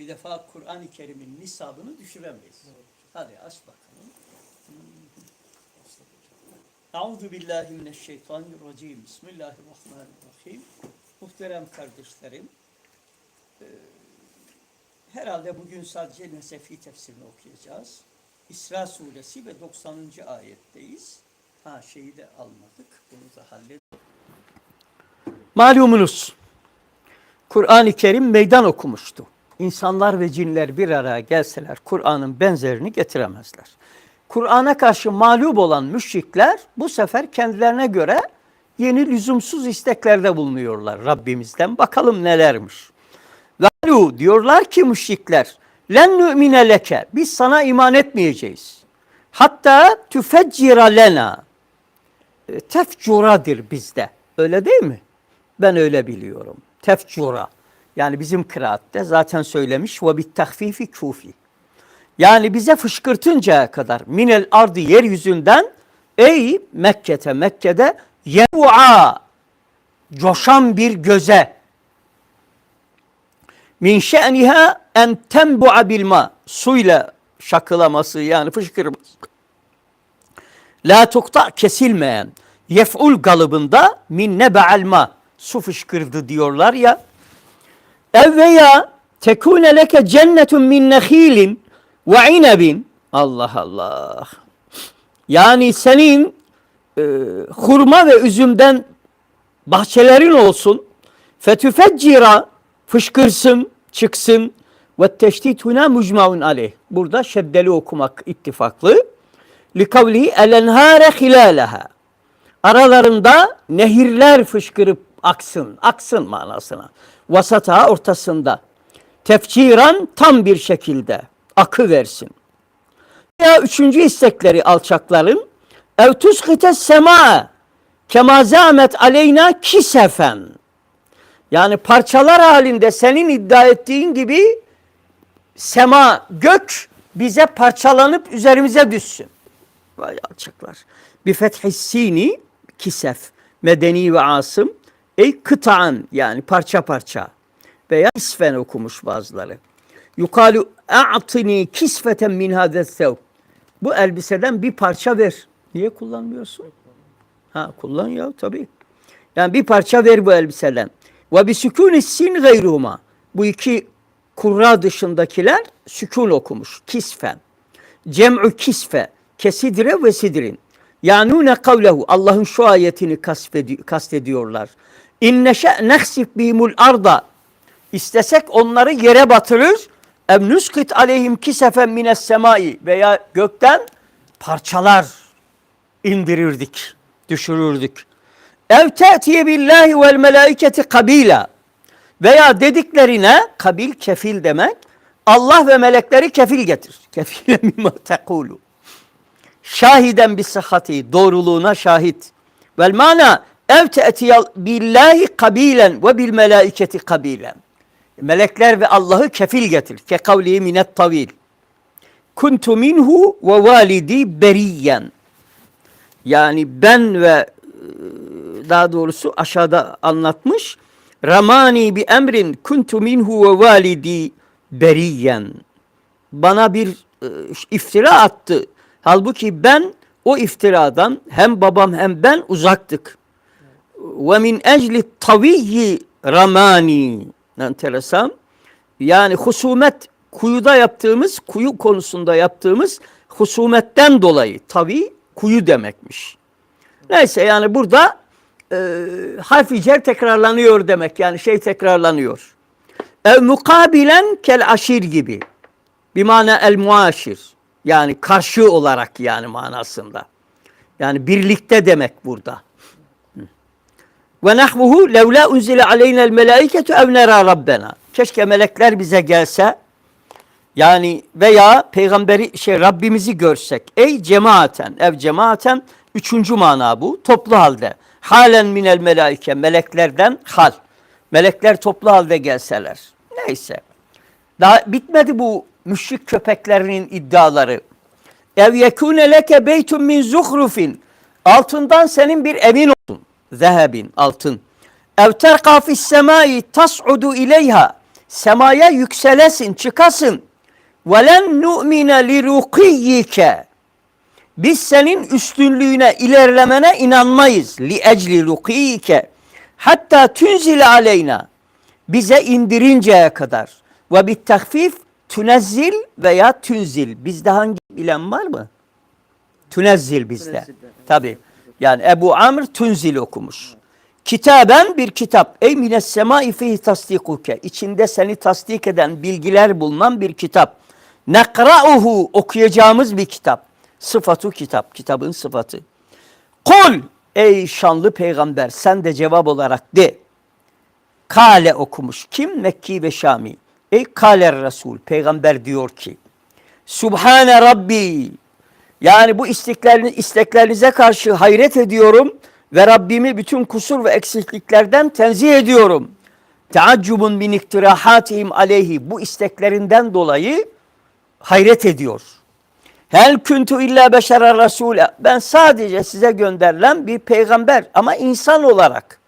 Bir defa Kur'an-ı Kerim'in nisabını düşüremeyiz. Hadi aç bakalım. Euzu billahi mineşşeytanirracim. Bismillahirrahmanirrahim. Muhterem kardeşlerim, e, herhalde bugün sadece Nesefi tefsirini okuyacağız. İsra suresi ve 90. ayetteyiz. Ha şeyi de almadık. Bunu da halledelim. Malumunuz Kur'an-ı Kerim meydan okumuştu. İnsanlar ve cinler bir araya gelseler Kur'an'ın benzerini getiremezler. Kur'an'a karşı mağlup olan müşrikler bu sefer kendilerine göre yeni lüzumsuz isteklerde bulunuyorlar Rabbimizden. Bakalım nelermiş. Galu diyorlar ki müşrikler len nü'mine leke biz sana iman etmeyeceğiz. Hatta tüfeccira lena E, tefcuradır bizde. Öyle değil mi? Ben öyle biliyorum. Tefcura. Yani bizim kıraatte zaten söylemiş ve bit tahfifi kufi. Yani bize fışkırtıncaya kadar minel ardı yeryüzünden ey Mekke'te Mekke'de yev'a coşan bir göze. Min şe'niha en tembu'a bilma suyla şakılaması yani fışkırması. La tukta kesilmeyen yef'ul galıbında min nebe'al ma. Su fışkırdı diyorlar ya ev veya tekune leke cennetun min nehilin ve inebin. Allah Allah. Yani senin e, hurma ve üzümden bahçelerin olsun. Fetüfeccira fışkırsın çıksın. Ve teştit huna mucmaun aleyh. Burada şeddeli okumak ittifaklı. Li kavlihi el enhare hilalaha aralarında nehirler fışkırıp aksın aksın manasına vasata ortasında tefciran tam bir şekilde akı versin. Ya üçüncü istekleri alçakların ev tuskite sema kema zâmet aleyna kisefen yani parçalar halinde senin iddia ettiğin gibi sema gök bize parçalanıp üzerimize düşsün. Vay alçaklar. Bir fethissini kisef medeni ve asım ey kıtaan yani parça parça veya isfen okumuş bazıları. Yukalu a'tini kisfeten min hades sev. Bu elbiseden bir parça ver. Niye kullanmıyorsun? Ha kullan ya tabii. Yani bir parça ver bu elbiseden. Ve bi sükûni sin gayruhuma. Bu iki kurra dışındakiler sükun okumuş. Kisfen. Cem'ü kisfe. Kesidre ve sidrin. Yanune kavlehu. Allah'ın şu ayetini kastedi- kastediyorlar. İnneşe nehsif bihimul arda. İstesek onları yere batırır. Ev nuskit aleyhim kisefen mines semai. Veya gökten parçalar indirirdik, düşürürdük. Ev te'tiye billahi vel melaiketi kabila. Veya dediklerine kabil kefil demek. Allah ve melekleri kefil getir. Kefile mimma tekulu. Şahiden bir sıhhati, doğruluğuna şahit. Vel mana ev te'tiye billahi kabilen ve bil melaiketi kabilen. Melekler ve Allah'ı kefil getir. Ke kavlihi minet tavil. Kuntu minhu ve validi beriyen. Yani ben ve e, daha doğrusu aşağıda anlatmış. Ramani bi emrin kuntu minhu ve validi beriyen. Bana bir e, iftira attı. Halbuki ben o iftiradan hem babam hem ben uzaktık. Ve min ecli taviyyi ramani. Enteresan. Yani husumet kuyuda yaptığımız, kuyu konusunda yaptığımız husumetten dolayı tabi kuyu demekmiş. Neyse yani burada e, harfi cer tekrarlanıyor demek yani şey tekrarlanıyor. Ev mukabilen kel aşir gibi. Bir mana el muaşir. Yani karşı olarak yani manasında. Yani birlikte demek burada. Ve nahvuhu levla unzile aleyna melaiketu ev nera rabbena. Keşke melekler bize gelse yani veya peygamberi şey Rabbimizi görsek. Ey cemaaten, ev cemaaten üçüncü mana bu. Toplu halde. Halen minel melaike meleklerden hal. Melekler toplu halde gelseler. Neyse. Daha bitmedi bu müşrik köpeklerinin iddiaları. Ev yekune leke beytun min zuhrufin. Altından senin bir evin zehebin altın. Ev terka fis semai tas'udu ileyha. Semaya yükselesin, çıkasın. Ve len nu'mine li rukiyyike. Biz senin üstünlüğüne, ilerlemene inanmayız. Li ecli rukiyyike. Hatta tünzil aleyna. Bize indirinceye kadar. Ve bit takfif tünezzil veya tünzil. Bizde hangi bilen var mı? Tünezzil bizde. Tabii. Yani Ebu Amr tünzil okumuş. Kitaben bir kitap. Ey mines semai fihi tasdikuke. İçinde seni tasdik eden bilgiler bulunan bir kitap. Nekra'uhu okuyacağımız bir kitap. Sıfatu kitap. Kitabın sıfatı. Kul ey şanlı peygamber sen de cevap olarak de. Kale okumuş. Kim? Mekki ve Şami. Ey Kale Resul. Peygamber diyor ki. Subhane Rabbi. Yani bu istekleriniz, isteklerinize karşı hayret ediyorum ve Rabbimi bütün kusur ve eksikliklerden tenzih ediyorum. Teaccubun min iktirahatihim aleyhi. Bu isteklerinden dolayı hayret ediyor. Hel kuntu illa beşere rasule. Ben sadece size gönderilen bir peygamber ama insan olarak.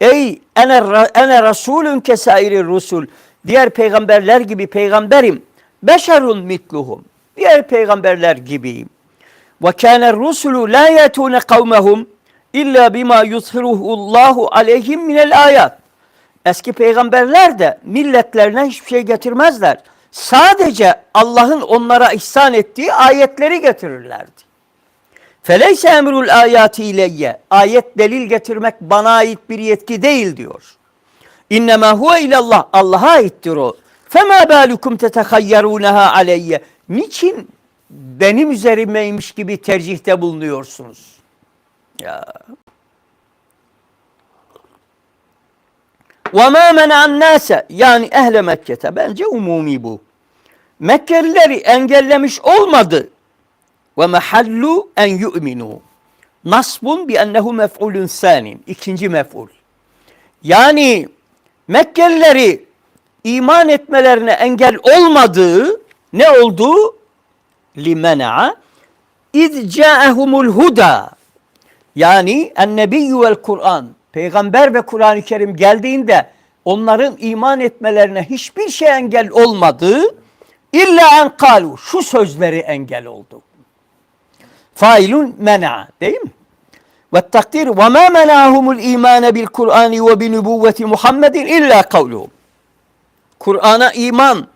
Ey ene, ene rasulun kesairi rusul. Diğer peygamberler gibi peygamberim. Beşerun mitluhum. Diğer peygamberler gibiyim. Ve kâne rusulu la yetûne kavmehum illa bima yuzhiruhu Allahu aleyhim minel ayat. Eski peygamberler de milletlerine hiçbir şey getirmezler. Sadece Allah'ın onlara ihsan ettiği ayetleri getirirlerdi. Feleyse emrul ayati ileyye. Ayet delil getirmek bana ait bir yetki değil diyor. İnnemâ huve ilallah. Allah'a aittir o. Fema balukum tetehayyarûneha aleyye. Niçin benim üzerimeymiş gibi tercihte bulunuyorsunuz? Ya. Mâ mena'an nâse yani ehle Mekke'te bence umumi bu. Mekkelileri engellemiş olmadı. Ve mehallu en yu'minu. Nasbun bi ennehu mef'ulun sanin. İkinci mef'ul. Yani Mekkelileri iman etmelerine engel olmadığı ne oldu? Limena'a iz ca'ehumul huda. Yani ennebiyyü vel Kur'an. Peygamber ve Kur'an-ı Kerim geldiğinde onların iman etmelerine hiçbir şey engel olmadı. İlla en kalu. Şu sözleri engel oldu. Failun mena değil mi? Ve takdir ve ma menahumul imane bil Kur'ani ve bi nübüvveti Muhammedin illa kavluhum. Kur'an'a iman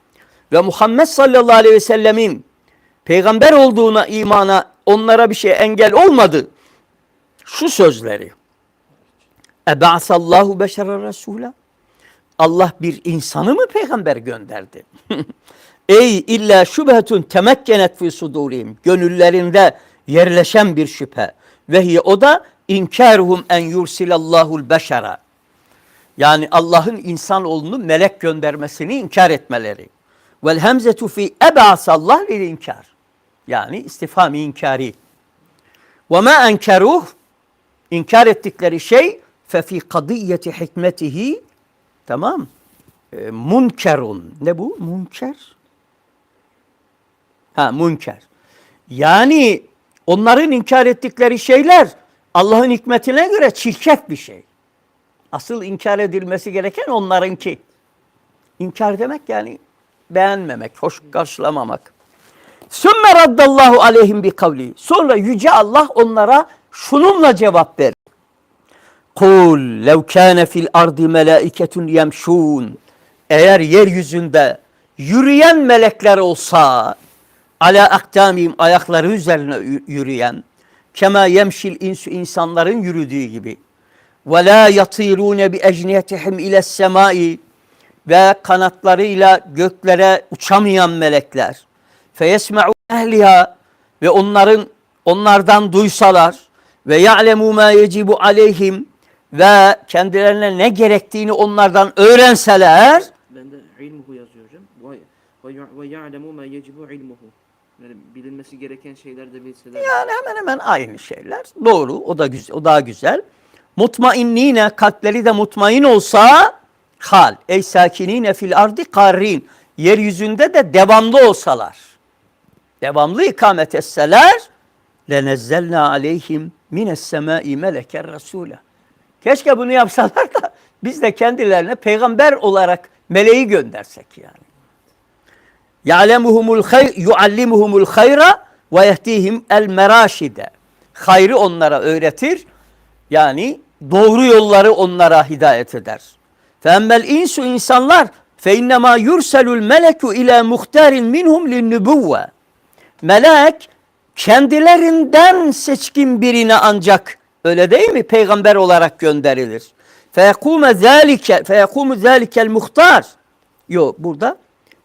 ve Muhammed sallallahu aleyhi ve sellemin peygamber olduğuna imana onlara bir şey engel olmadı. Şu sözleri. Eba'sallahu beşere resula. Allah bir insanı mı peygamber gönderdi? Ey illa şübhetun temekkenet fi sudurihim. Gönüllerinde yerleşen bir şüphe. Ve o da inkaruhum en yursilallahul beşera. Yani Allah'ın insanoğlunu melek göndermesini inkar etmeleri. Vel hemzetu fi eba'sallah lil inkar. Yani istifami inkari. Ve ma enkeruh inkar ettikleri şey fefi kadiyeti hikmetihi tamam e, munkerun. Ne bu? Munker. Ha munker. Yani onların inkar ettikleri şeyler Allah'ın hikmetine göre çirkef bir şey. Asıl inkar edilmesi gereken onlarınki. İnkar demek yani beğenmemek, hoş karşılamamak. Sümme raddallahu aleyhim bi kavli. Sonra yüce Allah onlara şununla cevap ver. Kul lev kâne fil ardi melâiketun yemşûn. Eğer yeryüzünde yürüyen melekler olsa ala aktamim ayakları üzerine yürüyen kema yemşil insu insanların yürüdüğü gibi ve la yatirune bi ecniyetihim ile semai ve kanatlarıyla göklere uçamayan melekler feyesma'u ehliha ve onların onlardan duysalar ve ya'lemu ma yecibu aleyhim ve kendilerine ne gerektiğini onlardan öğrenseler Ben de ilmuhu yazıyor hocam. Ve ya'lemu ma yecibu ilmuhu. Yani bilinmesi gereken şeyler de bilseler. yani hemen hemen aynı şeyler. Doğru. O da güzel. O daha güzel. Mutmainnine kalpleri de mutmain olsa hal ey sakinine fil ardi karrin yeryüzünde de devamlı olsalar. Devamlı ikamet etseler lenezzelna aleyhim mines semai meleken rasula. Keşke bunu yapsalar da biz de kendilerine peygamber olarak Meleği göndersek yani. Ya'lemuhumul hayr, yuallimuhumul hayra ve yehdihim el meraşide. Hayrı onlara öğretir. Yani doğru yolları onlara hidayet eder. Femmel insu insanlar fe innema yurselul meleku ila muhtarin minhum linnübüvve. Melek kendilerinden seçkin birine ancak öyle değil mi peygamber olarak gönderilir. Feyekume zalike feyekumu zalikel muhtar. Yok burada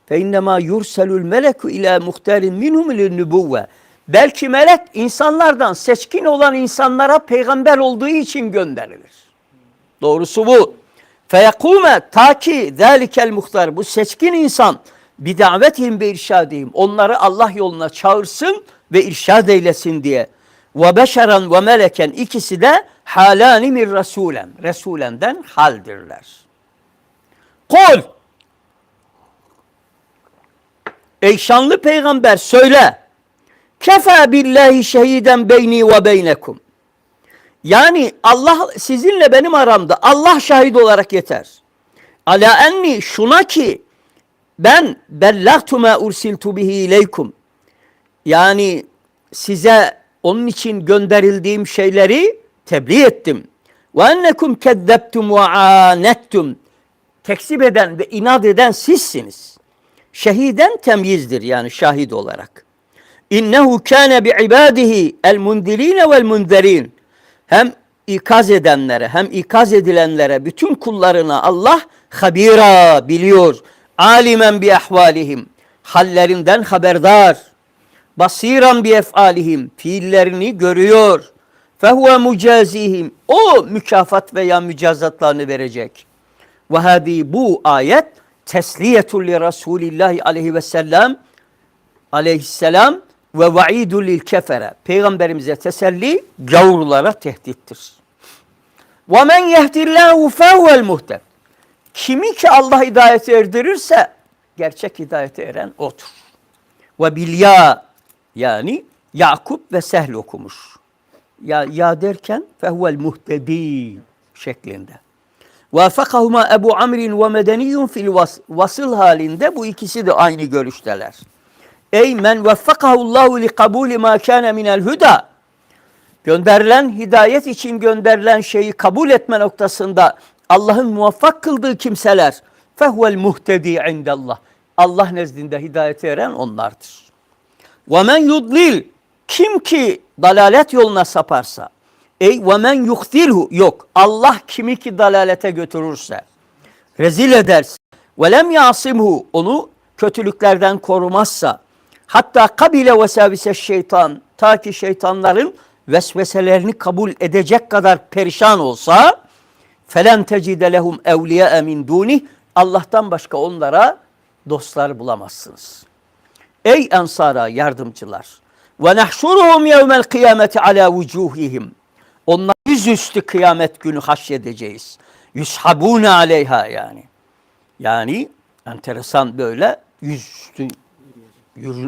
fe innema yurselul meleku ila muhtarin minhum linnübüvve. Belki melek insanlardan seçkin olan insanlara peygamber olduğu için gönderilir. Doğrusu bu. Feyekume ta ki zâlikel muhtar bu seçkin insan bir davetihim ve irşadihim onları Allah yoluna çağırsın ve irşad eylesin diye. Ve beşeren ve meleken ikisi de halani min rasulen. Resulenden haldirler. Kul Ey şanlı peygamber söyle. Kefa billahi şehiden beyni ve beynekum. Yani Allah sizinle benim aramda Allah şahit olarak yeter. Ala enni şuna ki ben bellagtu ma ursiltu bihi ileykum. Yani size onun için gönderildiğim şeyleri tebliğ ettim. Ve ennekum kezzeptum ve anettum. Tekzip eden ve inat eden sizsiniz. Şehiden temyizdir yani şahit olarak. İnnehu kâne bi ibadihi el mundirine vel munzerin. Hem ikaz edenlere hem ikaz edilenlere bütün kullarına Allah habira biliyor. Alimen bi ahvalihim. Hallerinden haberdar. Basiran bi efalihim. Fiillerini görüyor. Fehuve mucazihim. O mükafat veya mücazatlarını verecek. Ve hadi bu ayet tesliyetul li Resulillahi aleyhi ve sellem aleyhisselam ve vaidul lil kefere. Peygamberimize teselli, gavurlara tehdittir. Ve men yehdillahu fehuvel muhted. Kimi ki Allah hidayete erdirirse gerçek hidayete eren odur. Ve bilya yani Yakup ve Sehl okumuş. Ya, ya derken fehuvel muhtedi şeklinde. Vafakahuma Ebu Amrin ve Medeniyyun fil vas, vasıl halinde bu ikisi de aynı görüşteler. Ey men veffakahullahu li kabuli ma kana minel huda. Gönderilen hidayet için gönderilen şeyi kabul etme noktasında Allah'ın muvaffak kıldığı kimseler fehuvel muhtedi indallah. Allah nezdinde hidayete eren onlardır. Ve men yudlil kim ki dalalet yoluna saparsa ey ve men yuhtilhu yok Allah kimi ki dalalete götürürse rezil ederse ve lem yasimhu onu kötülüklerden korumazsa hatta kabile vesavise şeytan ta ki şeytanların vesveselerini kabul edecek kadar perişan olsa felen tecide lehum evliya min duni Allah'tan başka onlara dostlar bulamazsınız. Ey ensara yardımcılar ve nahşuruhum yevmel kıyameti ala vucuhihim onlar yüzüstü kıyamet günü haşyedeceğiz. Yushabune aleyha yani. Yani enteresan böyle yüzüstü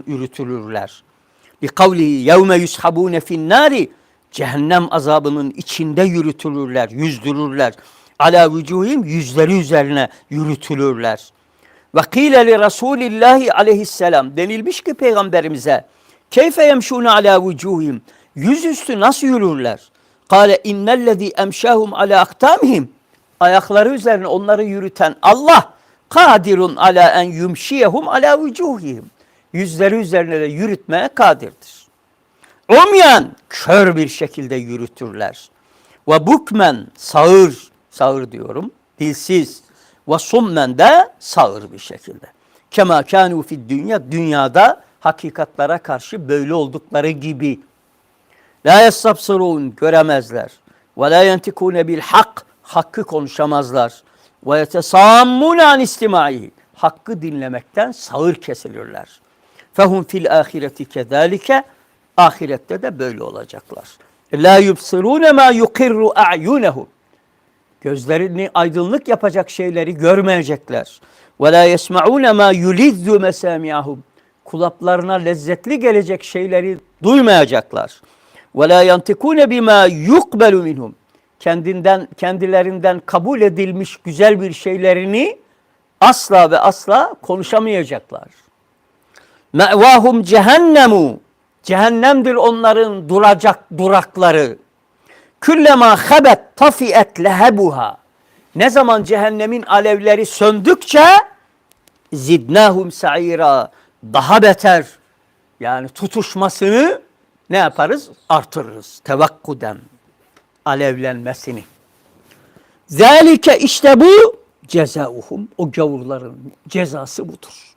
yürütülürler. Bi kavlihi yevme yushabune fin nari cehennem azabının içinde yürütülürler, yüzdürürler. Ala vücuhim yüzleri üzerine yürütülürler. Ve kîle li Resulillahi aleyhisselam denilmiş ki peygamberimize keyfe yemşûne ala vücuhim yüzüstü nasıl yürürler? Kale innellezî emşâhum ala aktamihim ayakları üzerine onları yürüten Allah kadirun ala en yumşiyehum ala vücuhihim yüzleri üzerine de yürütmeye kadirdir. Umyan kör bir şekilde yürütürler. Ve bukmen sağır, sağır diyorum, dilsiz. Ve summen de sağır bir şekilde. Kema kânû dünya, dünyada hakikatlara karşı böyle oldukları gibi. La yessabsırûn, göremezler. Ve la yentikûne bil hak, hakkı konuşamazlar. Ve yetesammûne an istimaihi, hakkı dinlemekten sağır kesilirler. Fehum fil ahireti kezalike, ahirette de böyle olacaklar. La yubsirûne ma yukirru a'yunehum. Gözlerini aydınlık yapacak şeyleri görmeyecekler. Ve la yesma'ûne ma yulizzu mesâmi'ahum. Kulaklarına lezzetli gelecek şeyleri duymayacaklar. Ve la yantikûne bima yukbelu minhum. Kendinden kendilerinden kabul edilmiş güzel bir şeylerini asla ve asla konuşamayacaklar. Me'vahum cehennemu. Cehennemdir onların duracak durakları. Küllema habet tafiet lehebuha. Ne zaman cehennemin alevleri söndükçe zidnahum sa'ira. Daha beter yani tutuşmasını ne yaparız? Artırırız. Tevakkuden alevlenmesini. Zalike işte bu cezauhum. O gavurların cezası budur.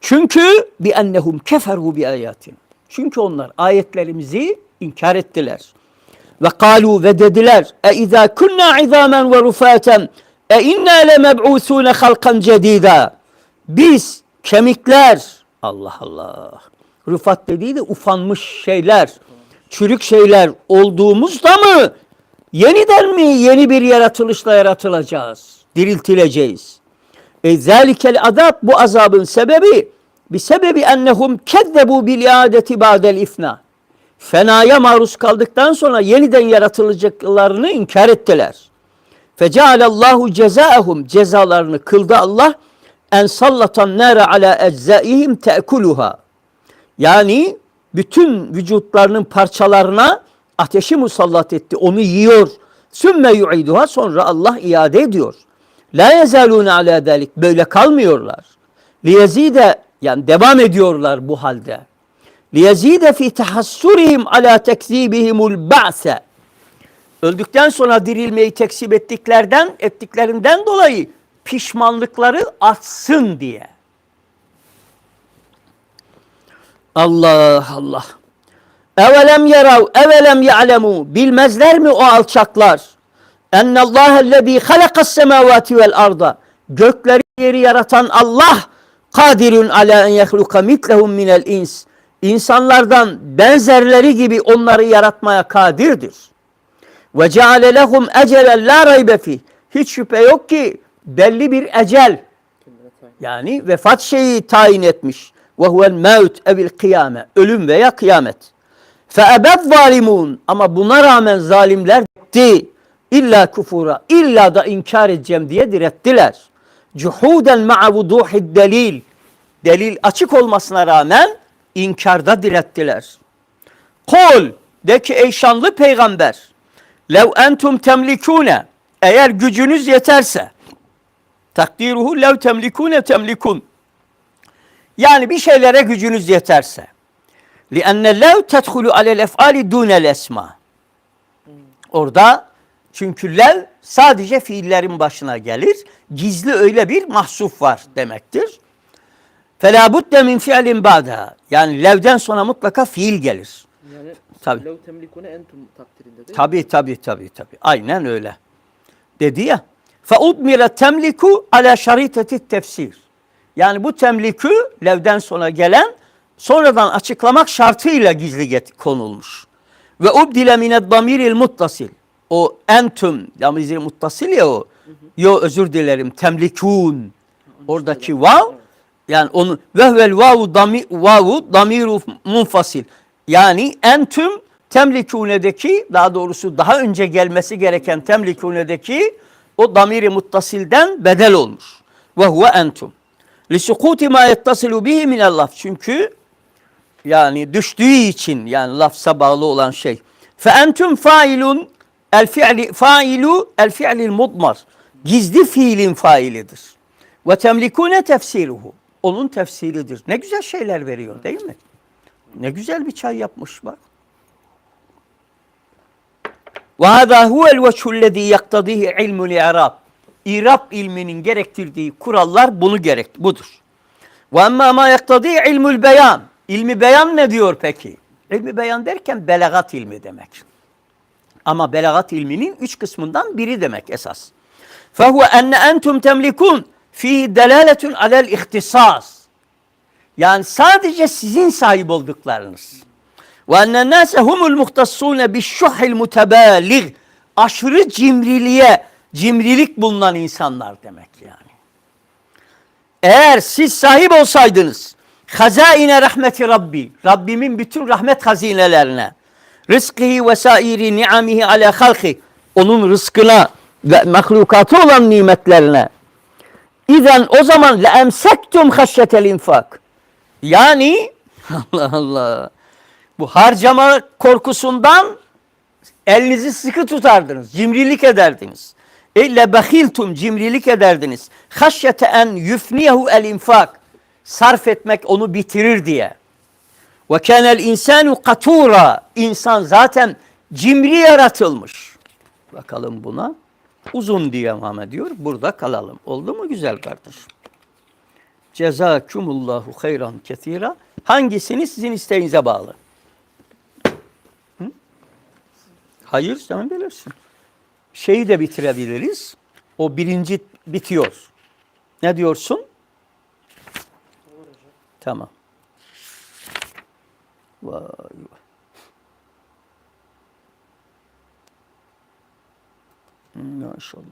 Çünkü bi ennehum keferu bi ayatin. Çünkü onlar ayetlerimizi inkar ettiler. Ve kalu ve dediler e izâ kunna izamen ve rufaten e inna le meb'ûsûne halkan cedîdâ. Biz kemikler Allah Allah. Rufat dediği de ufanmış şeyler, çürük şeyler olduğumuzda mı yeniden mi yeni bir yaratılışla yaratılacağız, diriltileceğiz? E zelikel azab bu azabın sebebi bir sebebi ennehum kezzebu bil iadeti ba'del ifna. Fenaya maruz kaldıktan sonra yeniden yaratılacaklarını inkar ettiler. Fecealallahu cezaehum cezalarını kıldı Allah en sallatan nara ala eczaihim te'kuluha. Yani bütün vücutlarının parçalarına ateşi musallat etti. Onu yiyor. Sümme yu'iduha sonra Allah iade ediyor. La yezalune ala dalik. Böyle kalmıyorlar. Liyezide yani devam ediyorlar bu halde. Liyezide fi tahassurihim ala tekzibihimul ba'se. Öldükten sonra dirilmeyi tekzip ettiklerden, ettiklerinden dolayı pişmanlıkları artsın diye. Allah Allah. Evelem yerav, evelem ya'lemu. Bilmezler mi o alçaklar? Ennallâhellezî halakas semâvâti vel arda. Gökleri yeri yaratan Allah kadirun ala en yehluka mitlehum minel ins. İnsanlardan benzerleri gibi onları yaratmaya kadirdir. Ve ceale lehum ecelen la raybe fih. Hiç şüphe yok ki belli bir ecel yani vefat şeyi tayin etmiş. Ve huvel mevt evil kıyame. Ölüm veya kıyamet. Fe ebed zalimun. Ama buna rağmen zalimler etti. İlla kufura. İlla da inkar edeceğim diye direttiler. Cuhuden ma'a vuduhid delil. Delil açık olmasına rağmen inkarda direttiler. Kul de ki ey şanlı peygamber. Lev entum temlikune. Eğer gücünüz yeterse. Takdiruhu lev temlikune temlikun. Yani bir şeylere gücünüz yeterse. لِأَنَّ لَوْ تَدْخُلُ عَلَى الْاَفْعَالِ دُونَ الْاَسْمَى Orada çünkü lev sadece fiillerin başına gelir. Gizli öyle bir mahsuf var demektir. فَلَا بُدَّ مِنْ فِعْلٍ بَعْدَهَا Yani levden sonra mutlaka fiil gelir. Yani Tabii. lev temlikune entum takdirinde değil mi? Tabi tabi tabi tabi. Aynen öyle. Dedi ya. فَاُدْمِرَ temliku ala şariteti tefsir. Yani bu temliku levden sonra gelen sonradan açıklamak şartıyla gizli get- konulmuş. Ve ubdile mined damiril muttasil. O entum, damir muttasil ya o. Yo özür dilerim. Temlikun. Oradaki vav yani onu vehvel vavu dami vavu damiru munfasil. Yani entüm temlikune'deki daha doğrusu daha önce gelmesi gereken temlikune'deki o damiri muttasilden bedel olmuş. Ve huve entum. Li sukuti ma yettasilu bihi minel laf. Çünkü yani düştüğü için yani lafza bağlı olan şey. Fe entüm failun el fi'li failu el fi'lil mudmar. Gizli fiilin failidir. Ve temlikune tefsiruhu. Onun tefsiridir. Ne güzel şeyler veriyor değil mi? Ne güzel bir çay yapmış bak. Ve hâzâ huvel veçhullezî yaktadîhi ilmul i'rab. İrab ilminin gerektirdiği kurallar bunu gerek budur. Ve emmâ mâ yaktadî ilmul beyan. İlmi beyan ne diyor peki? İlmi beyan derken belagat ilmi demek. Ama belagat ilminin üç kısmından biri demek esas. Fehuve enne entum temlikun fihi delaletun alel ihtisas. Yani sadece sizin sahip olduklarınız. Enne nase humul muhtassune bişşuhil mutebâlig. Aşırı cimriliğe, cimrilik bulunan insanlar demek yani. Eğer siz sahip olsaydınız hazaine rahmeti Rabbi, Rabbimin bütün rahmet hazinelerine, rızkıhi ve sairi ni'amihi ala halki, onun rızkına ve mahlukatı olan nimetlerine, İzen o zaman le emsektum haşyetel infak. Yani Allah Allah. Bu harcama korkusundan elinizi sıkı tutardınız. Cimrilik ederdiniz. E le cimrilik ederdiniz. Haşyete en yufniyehu el infak. Sarf etmek onu bitirir diye. Ve kânel insanu katura. İnsan zaten cimri yaratılmış. Bakalım buna. Uzun devam ediyor. Burada kalalım. Oldu mu güzel kardeşim? Cezakumullahu hayran ketira. Hangisini sizin isteğinize bağlı? Hı? Hayır sen bilirsin. Şeyi de bitirebiliriz. O birinci bitiyor. Ne diyorsun? Tamam. Vay vay. Maşallah.